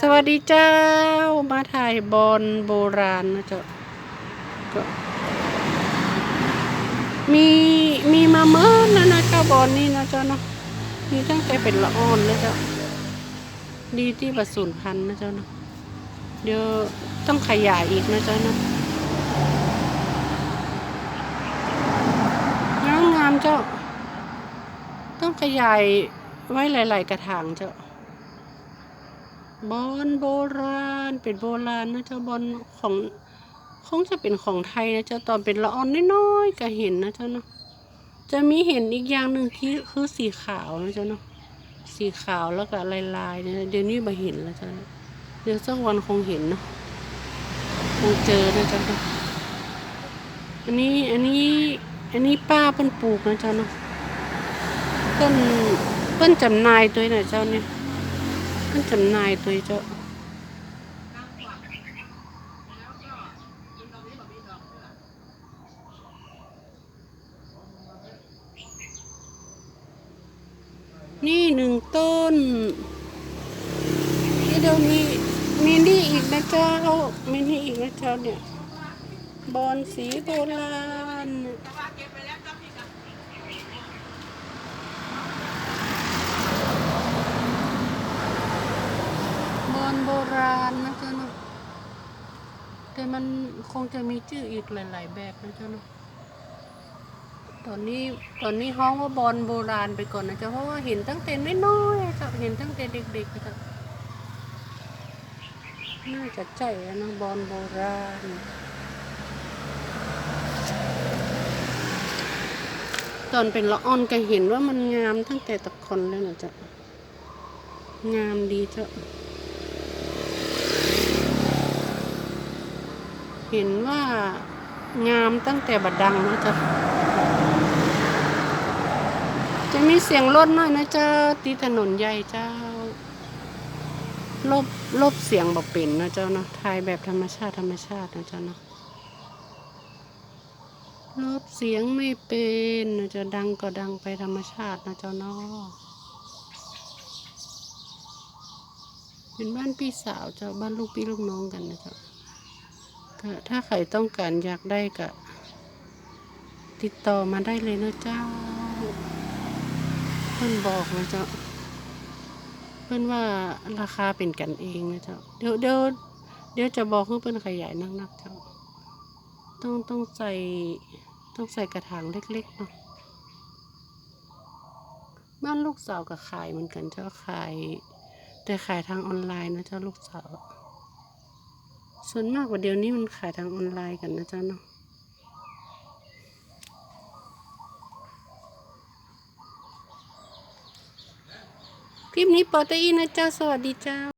สวัสดีเจ้า มาถ่ายบอลโบราณนะเจ้าก็มีมีมาเมื่อนะนะเจ้าบอลนี่นะเจ้าเนาะมีตั้งแต่เป็นละอ่อนเลยเจ้าดีที่ประสูนพันนะเจ้าเนาะเดี๋ยวต้องขยายอีกนะเจ้าเนาะงามงามเจ้า ต้องขยายไว้หลาย ๆ กระถางเจ้า บอลโบราณ เป็นโบราณนะเจ้าบอลของคงจะเป็นของไทยนะเจ้าตอนเป็นละออนน้อยๆก็เห็นนะเจ้าเนาะจะมีเห็นอีกอย่างหนึ่งที่คือสีขาวนะเจ้าเนาะสีขาวแล้วก็ลายๆเนี่ยเดี๋ยวนี้มาเห็นแล้วเจ้าเดี๋ยวสักวันคงเห็นเนาะคงเจอนะเจ้าเนาะอันนี้อันนี้อันนี้ป้าเปิ้นปลูกนะเจ้าเนาะเปิ้นเปิ้นจำนายตัวนะเจ้าเนี่ย มันจำนายตัวเจ้านี่หนึ่งต้นนี่เดี๋ยวมีมีนี่อีกนะเจ้ามีนี่อีกนะเจ้าเนี่ย บอนสีโบราณ บอนโบราณนะเจ้าเนาะแต่มันคงจะมีชื่ออีกหลาย ๆ แบบนะเจ้าเนาะตอนนี้ตอนนี้ห้องว่าบอลโบราณไปก่อนนะเจ้าเพราะว่าเห็นตั้งแต่น้อยๆเจ้าเห็นตั้งแต่เด็กๆเจ้าน่าจะใจนะบอลโบราณตอนเป็นละอ่อนก็เห็นว่ามันงามตั้งแต่ตะคนแล้วนะเจ้างามดีเจ้า เห็นว่างามตั้งแต่บัดดังนะจ๊ะ จะมีเสียงรถหน่อยนะเจ้าตีถนนใหญ่เจ้า ลบลบเสียงบอกเป็นนะเจ้าเนาะถ่ายแบบธรรมชาติธรรมชาตินะเจ้าเนาะลบเสียงไม่เป็นนะเจะดังก็ดังไปธรรมชาตินะเจ้าเนาะเป็นบ้านพี่สาวเจ้าบ้านลูกพี่ลูกน้องกันนะเจ้า ก็ถ้าใครต้องการอยากได้ก็ติดต่อมาได้เลยนะเจ้า เพื่อนบอกนะเจ้า เพื่อนว่าราคาเป็นกันเองนะเจ้า เดี๋ยวเดี๋ยวเดี๋ยวจะบอกให้เพื่อนขยายนักๆเจ้า ต้องต้องใส่ต้องใส่กระถางเล็กๆเนาะบ้านลูกสาวกับขายเหมือนกันเจ้าขาย แต่ขายทางออนไลน์นะเจ้าลูกสาว ส่วนมากกว่าเดี๋ยวนี้มันขายทางออนไลน์กันนะเจ้าเนาะคลิปนี้ปอตอีนะเจ้า สวัสดีเจ้า